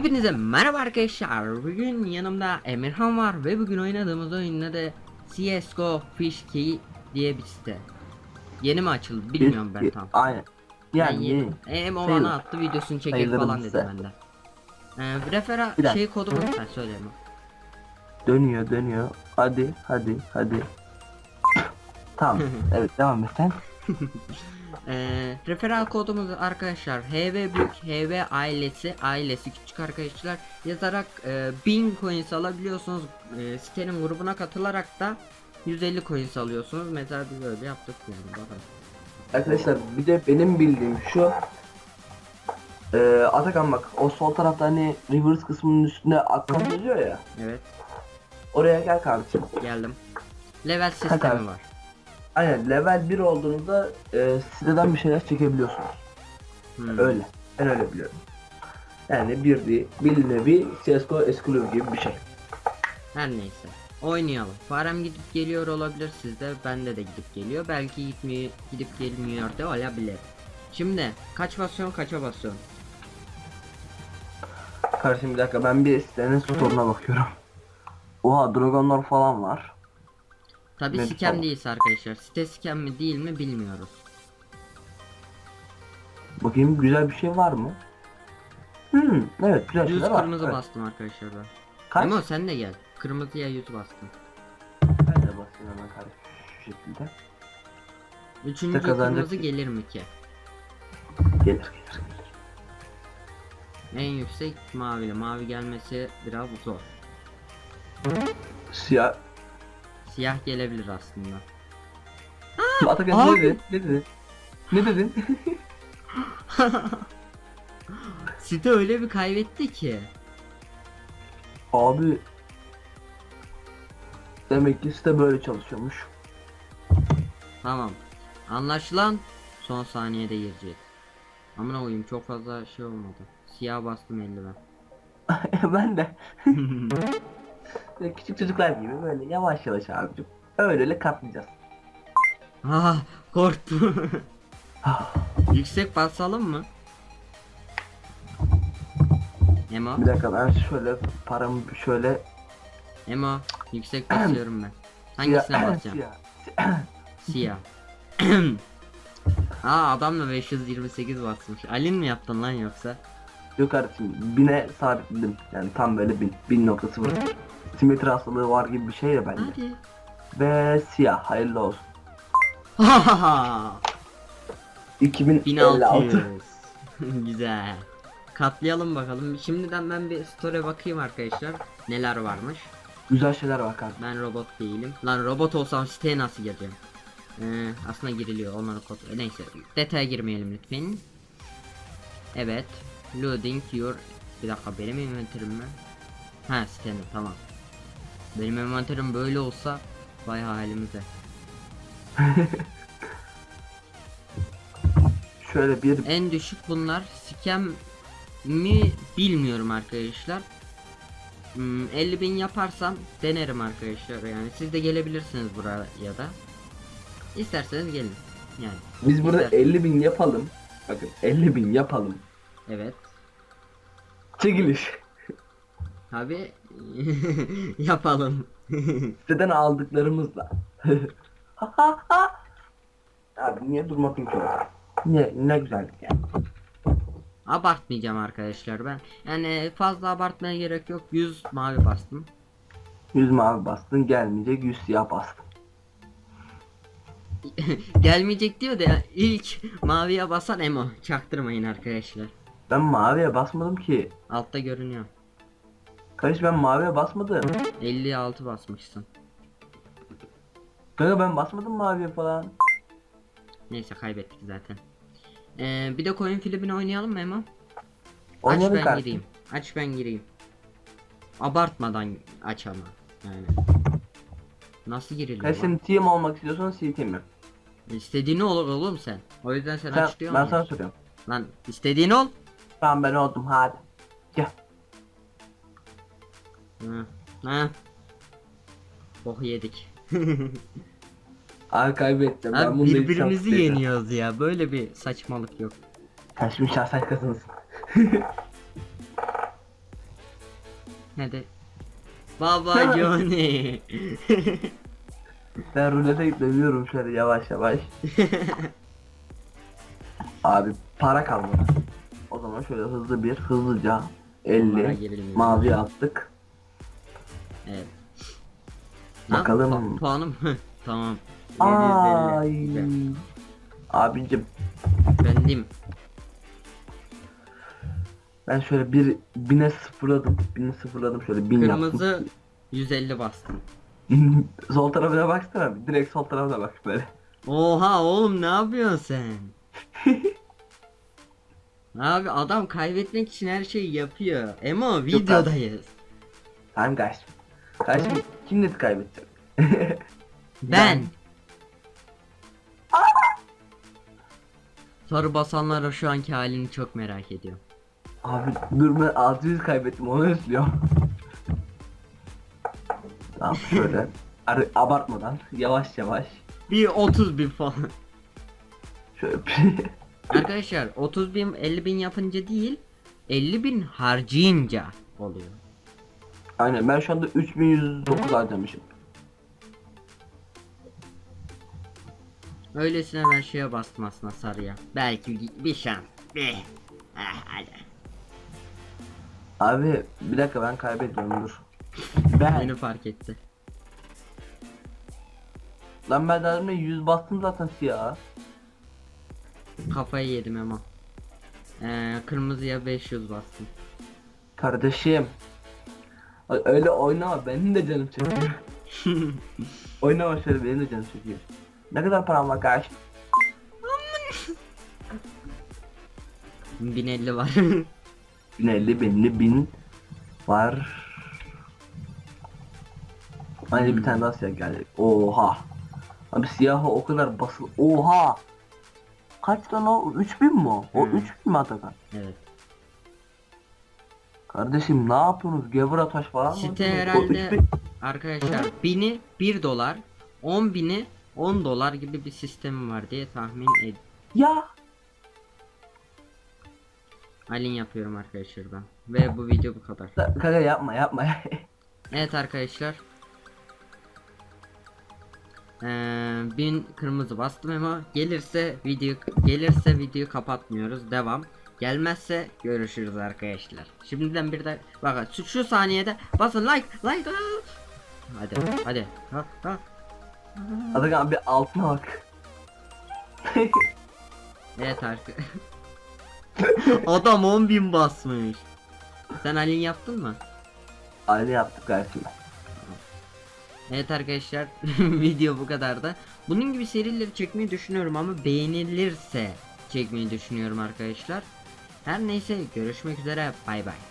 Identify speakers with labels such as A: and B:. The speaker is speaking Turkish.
A: Hepinize merhaba arkadaşlar. Bugün yanımda Emirhan var ve bugün oynadığımız oyunun adı CSGO Fish Key diye bir site. Yeni mi açıldı bilmiyorum ben tam.
B: Aynen.
A: Ben
B: Yani
A: yeni.
B: yeni.
A: Hem o
B: Sayılır.
A: bana attı videosunu
B: Sayılır
A: falan dedi bende. Ee, refera
B: Bir
A: şey kodu mu sen söyle mi?
B: Dönüyor dönüyor. Hadi hadi hadi. tamam. evet devam et sen.
A: Ee, referal kodumuz arkadaşlar HV büyük HV ailesi ailesi küçük arkadaşlar yazarak e, 1000 coins alabiliyorsunuz e, sitenin grubuna katılarak da 150 coins alıyorsunuz mesela biz öyle yaptık yani bakalım.
B: Arkadaşlar bir de benim bildiğim şu. Ee, Atakan bak o sol tarafta hani reverse kısmının üstünde account yazıyor ya.
A: Evet
B: Oraya gel kardeşim.
A: geldim. Level sistemi var.
B: Aynen level 1 olduğunuzda e, siteden bir şeyler çekebiliyorsunuz.
A: Hmm.
B: Öyle. Ben öyle biliyorum. Yani bir, bir, bir nevi CSGO Exclusive gibi bir şey.
A: Her neyse oynayalım. Farem gidip geliyor olabilir sizde bende de gidip geliyor belki gitmiyor gidip gelmiyor da olabilir. Şimdi kaç basıyorsun kaça basıyorsun?
B: Kardeşim bir dakika ben bir sitenin store'una bakıyorum. Oha dragonlar falan var.
A: Tabi
B: Ne
A: sikem değilse arkadaşlar. Site sikem mi değil mi bilmiyoruz.
B: Bakayım güzel bir şey var mı? Hmm, evet güzel
A: Yüz
B: şeyler var.
A: kırmızı
B: evet.
A: bastım arkadaşlar ben.
B: Kaç?
A: Ama sen de gel. Kırmızıya yüz bastım.
B: Ben de basayım hemen kardeşim şu şekilde.
A: Üçüncü kırmızı gelir mi ki?
B: Gelir gelir gelir.
A: En yüksek mavili. Mavi gelmesi biraz zor.
B: Siyah.
A: Siyah gelebilir aslında.
B: Atakan
A: abi.
B: ne dedin? Ne dedin? Ne dedin?
A: Site öyle bir kaybetti ki.
B: Abi. Demek ki site böyle çalışıyormuş.
A: Tamam. Anlaşılan son saniyede girecek. Amına koyayım çok fazla şey olmadı. Siyah bastım eldiven.
B: ben de. Böyle Küçük çocuklar gibi böyle yavaş yavaş abicim. Öyle öyle katlayacağız.
A: Ah korktum. Yüksek basalım mı? Emo,
B: Bir dakika ben şöyle paramı şöyle
A: Emo, yüksek basıyorum ben. Hangisine basacağım?
B: Siyah.
A: Aa adam da 528 basmış. Alin mi yaptın lan yoksa?
B: Yok kardeşim bine sabitledim. Yani tam böyle bin. Bin noktası var. Simetri hastalığı var gibi bir şey ya bende.
A: Hadi.
B: Ve siyah hayırlı olsun.
A: Hahaha.
B: 2056.
A: 1600. Güzel. Katlayalım bakalım. Şimdiden ben bir story bakayım arkadaşlar. Neler varmış.
B: Güzel şeyler var kardeşim.
A: Ben robot değilim. Lan robot olsam siteye nasıl gireceğim? Ee, aslında giriliyor onları e, Neyse detaya girmeyelim lütfen. Evet. Loading your bir dakika benim inventörüm mü? Ha sitenin tamam. Benim inventörüm böyle olsa vay halimize.
B: Şöyle bir
A: En düşük bunlar. Scam mi bilmiyorum arkadaşlar. Hmm, 50 bin yaparsam denerim arkadaşlar yani siz de gelebilirsiniz buraya da. İsterseniz gelin. Yani
B: biz burada
A: İster.
B: 50 bin yapalım. Bakın 50 bin yapalım.
A: evet.
B: Çekiliş.
A: Tabi yapalım.
B: Siteden aldıklarımızla. Abi niye durmadın ki orada? Ne, ne güzellik yani.
A: Abartmayacağım arkadaşlar ben. Yani fazla abartmaya gerek yok. 100 mavi bastım.
B: 100 mavi bastın gelmeyecek 100 siyah bastın.
A: Gelmeyecek diyor da ya, ilk maviye basan emo. Çaktırmayın arkadaşlar.
B: Ben maviye basmadım ki.
A: Altta görünüyor.
B: Kardeş ben maviye basmadım.
A: 56 basmışsın.
B: Kanka ben basmadım maviye falan.
A: Neyse kaybettik zaten. Ee, bir de coin filmini oynayalım mı Emo? Aç ben
B: kardeşim.
A: gireyim. Aç ben gireyim. Abartmadan aç ama. Yani. Nasıl giriliyor
B: Kardeşim
A: lan?
B: team olmak istiyorsan C team mi?
A: İstediğini ol oğlum sen. O yüzden sen,
B: Sen,
A: aç diyor
B: ben
A: musun?
B: sana soruyorum.
A: Lan istediğin ol.
B: Tamam ben oldum hadi. Gel.
A: Hı. Ha. Bok yedik.
B: Abi kaybettim. ben
A: Abi
B: bunu
A: birbirimizi yeniyoruz ya. Böyle bir saçmalık yok.
B: Kardeşim şahsen kazansın.
A: Hadi. Baba Johnny.
B: Ben rulete yükleniyorum şöyle yavaş yavaş. Abi para kalmadı. O zaman şöyle hızlı bir hızlıca
A: Onlara
B: 50
A: girelim.
B: mavi attık.
A: Evet.
B: Bakalım.
A: Lan, pu- puanım. tamam.
B: Ay.
A: 750. Güzel.
B: Abicim
A: Bendim.
B: ben şöyle bir bine sıfırladım. Bini sıfırladım şöyle bin
A: Kırmızı 150 bastım.
B: yaptım. sol tarafına baksana abi. Direkt sol tarafına bak böyle.
A: Oha oğlum ne yapıyorsun sen? Abi adam kaybetmek için her şeyi yapıyor. Emo videodayız.
B: Tamam kardeşim. Kardeşim kim net kaybedecek?
A: Ben. Soru basanlar şu anki halini çok merak ediyor.
B: Abi dur ben 600 kaybettim onu üzülüyorum. tamam şöyle. Ar- abartmadan yavaş yavaş.
A: Bir 30 bin falan.
B: Şöyle
A: Arkadaşlar 30 bin 50 bin yapınca değil 50 bin harcayınca oluyor.
B: Aynen ben şu anda 3109 harcamışım.
A: Öylesine ben şeye bastım aslında sarıya. Belki bir şans. Bir. Ah, hadi.
B: Abi bir dakika ben kaybediyorum dur. Ben
A: Beni fark etti.
B: lan ben daha demin 100 bastım zaten siyah.
A: Kafayı yedim ama. Ee, kırmızıya 500 bastım.
B: Kardeşim. Öyle oynama benim de canım çekiyor. oynama şöyle benim de canım çekiyor. Ne kadar param var kardeşim?
A: 1050 var.
B: 1050 belli 1000 var. Aynı bir tane daha siyah geldi. Oha. Abi siyahı o kadar basıl. Oha. Kaç lan o? 3000 mi o? O
A: Hmm.
B: 3000 mi Atakan?
A: evet.
B: Kardeşim ne yapıyorsunuz? Gevura taş falan mı?
A: Site
B: O
A: herhalde
B: 3000
A: arkadaşlar 1000'i 1 dolar, 10 bini 10 dolar gibi bir sistemi var diye tahmin ed.
B: Ya.
A: Alin yapıyorum arkadaşlar ben. Ve bu video bu kadar.
B: Da- Kanka yapma yapma.
A: Evet arkadaşlar. Ee, bin kırmızı bastım ama gelirse video gelirse videoyu kapatmıyoruz. Devam. Gelmezse görüşürüz arkadaşlar. Şimdiden bir de bakın şu, şu saniyede basın like like. Hadi hadi. Ha, ha.
B: Atakan bir altına bak.
A: Evet arkadaşlar. Adam 10.000 basmış. Sen Alin yaptın mı?
B: Aile yaptık kardeşim.
A: Evet arkadaşlar video bu kadar da. Bunun gibi serileri çekmeyi düşünüyorum ama beğenilirse çekmeyi düşünüyorum arkadaşlar. Her neyse görüşmek üzere bay bay.